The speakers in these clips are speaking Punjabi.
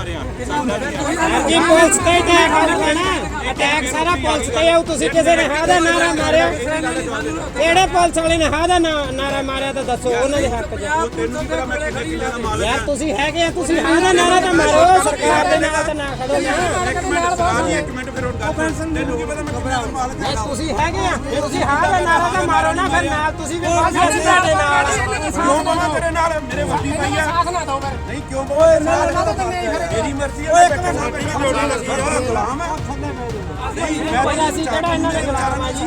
ਮਾਰਿਆ ਜੀ ਪੁਲਿਸ ਤੇ ਅਟੈਕ ਸਾਰਾ ਪੁਲਿਸ ਤੇ ਆਉ ਤੁਸੀਂ ਕਿਸੇ ਨੇ ਹਾਂ ਦਾ ਨਾਰਾ ਮਾਰਿਆ? ਕਿਹੜੇ ਪੁਲਿਸ ਵਾਲੇ ਨੇ ਹਾਂ ਦਾ ਨਾ- ਨਾਰਾ ਮਾਰਿਆ ਤਾਂ ਦੱਸੋ ਉਹਨਾਂ ਦੇ ਹੱਕ 'ਚ। ਉਹ ਤੈਨੂੰ ਪਤਾ ਮੈਂ ਕਿੰਨੇ ਕਿੱਲਿਆਂ ਦਾ ਮਾਲਕ ਯਾਰ ਤੁਸੀਂ ਹੈਗੇ ਆ ਤੁਸੀਂ ਹਾਂ ਦਾ ਨਾਰਾ ਤਾਂ ਮਾਰੋ ਸਰਕਾਰ ਦੇ ਨਾਲ ਤਾਂ ਨਾ ਖੜੋ ਨਾ। ਇੱਕ ਮਿੰਟ ਸਵਾਲ ਹੀ ਇੱਕ ਮਿੰਟ ਫਿਰ ਉਹ ਗੱਲ ਤੈਨੂੰ ਕੀ ਪਤਾ ਮੈਂ ਕਿੰਨਾ ਦਾ ਮਾਲਕ ਨਹੀਂ, ਤੁਸੀਂ ਹੈਗੇ ਆ ਤੁਸੀਂ ਹਾਂ ਦਾ ਨਾਰਾ ਤਾਂ ਮਾਰੋ ਨਾ ਫਿਰ ਨਾਲ ਤੁਸੀਂ ਵੀ ਬਾਅਦ ਅਸੀਂ ਤੁਹਾਡੇ ਨਾਲ। ਕਿਉਂ ਬੋਲਾਂ ਤੇਰੇ ਨਾਲ? ਮੇਰੇ ਵੱਡੀ ਭਾਈ ਆ। ਨਹੀਂ ਕਿਉਂ ਬੋਲਾਂ ਮੇਰੀ ਮਰਜ਼ੀ ਹੈ ਮੈਂ ਬੈਠਾ ਗੁਲਾਮ ਹੈ ਨਹੀਂ ਮੈਂ ਪਹਿਲਾਂ ਅਸੀਂ ਕਿਹੜਾ ਇਹਨਾਂ ਦੇ ਗੁਲਾਮ ਆ ਜੀ?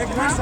ਇੱਕ ਮਿੰਟ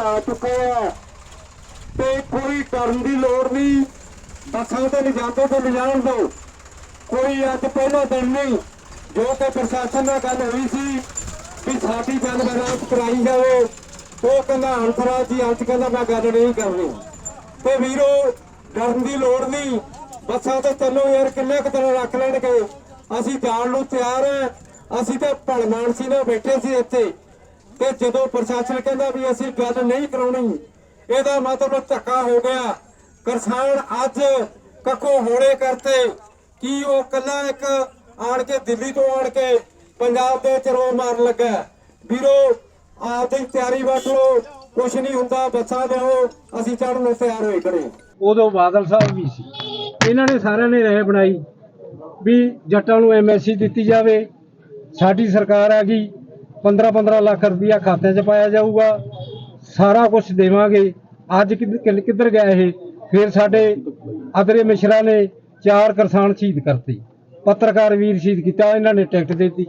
ਆ ਚੁੱਕੇ ਤੇ ਕੋਈ ਕਰਨ ਦੀ ਲੋੜ ਨਹੀਂ। ਬੱਸਾਂ ਤੇ ਲਿਜਾਂਦੇ ਤੇ ਲਿਜਾਣ ਦੋ। ਕੋਈ ਅੱਜ ਪਹਿਲਾ ਦਿਨ ਨਹੀਂ, ਜੋ ਕਿ ਪ੍ਰਸ਼ਾਸਨ ਨਾਲ ਗੱਲ ਹੋਈ ਸੀ ਵੀ ਸਾਡੀ ਗੱਲ ਬਰਾਤ ਕਰਾਈ ਜਾਵੇ। ਉਹ ਕਹਿੰਦਾ, ਹੰਸਰਾਜ ਜੀ, ਅੱਜ ਕਹਿੰਦਾ ਮੈਂ ਗੱਲ ਨਹੀਂ ਕਰਨੀ। ਤੇ ਵੀਰੋ, ਡਰਨ ਦੀ ਲੋੜ ਨਹੀਂ। ਬੱਸਾਂ ਤੇ ਚੱਲੋ ਯਾਰ, ਕਿੰਨੇ ਕੁ ਦਿਨ ਰੱਖ ਲੈਣਗੇ? ਅਸੀਂ ਜਾਣ ਨੂੰ ਤਿਆਰ ਹਾਂ ਅਸੀਂ ਤਾਂ ਭਲਮਾਨ ਸੀ ਨਾਲ ਬੈਠੇ ਸੀ ਇੱਥੇ। ਤੇ ਜਦੋਂ ਪ੍ਰਸ਼ਾਸਨ ਕਹਿੰਦਾ ਵੀ ਅਸੀਂ ਗੱਲ ਨਹੀਂ ਕਰਾਉਣੀ, ਇਹਦਾ ਮਤਲਬ ਧੱਕਾ ਹੋ ਗਿਆ। ਕਿਸਾਨ ਅੱਜ ਕੱਖੋ ਹੋੜੇ ਕਰਤੇ ਕੀ ਉਹ ਕੱਲਾ ਇੱਕ ਆਣ ਕੇ ਦਿੱਲੀ ਤੋਂ ਆਣ ਕੇ ਪੰਜਾਬ ਦੇ ਚਰੋ ਮਾਰਨ ਲੱਗਾ ਵੀਰੋ, ਆਪਦੀ ਤਿਆਰੀ ਵੱਟ ਲਓ, ਕੁਛ ਨਹੀਂ ਹੁੰਦਾ, ਬੱਸਾਂ ਦਿਓ ਅਸੀਂ ਚੜਨ ਨੂੰ ਤਿਆਰ ਹੋਏ ਖੜੇ ਉਦੋਂ ਬਾਦਲ ਸਾਹਿਬ ਵੀ ਸੀ। ਇਹਨਾਂ ਨੇ ਸਾਰਿਆਂ ਨੇ ਰਹਿ ਬਣਾਈ ਵੀ ਜੱਟਾਂ ਨੂੰ ਐਮਐਸਸੀ ਦਿੱਤੀ ਜਾਵੇ। ਸਾਡੀ ਸਰਕਾਰ ਆ ਗਈ। 15 15 ਲੱਖ ਰੁਪਇਆ ਖਾਤਿਆਂ 'ਚ ਪਾਇਆ ਜਾਊਗਾ। ਸਾਰਾ ਕੁਝ ਦੇਵਾਂਗੇ। ਅੱਜ ਕਿੱਧ- ਕਿੱਧਰ ਗਿਆ ਇਹ? ਫਿਰ ਸਾਡੇ ਅਦਰੇ ਮਿਸ਼ਰਾ ਨੇ ਚਾਰ ਕਿਸਾਨ ਸ਼ਹੀਦ ਕਰਤੇ। ਪੱਤਰਕਾਰ ਵੀਰ ਸ਼ਹੀਦ ਕੀਤਾ, ਇਹਨਾਂ ਨੇ ਟਿਕਟ ਦੇਤੀ।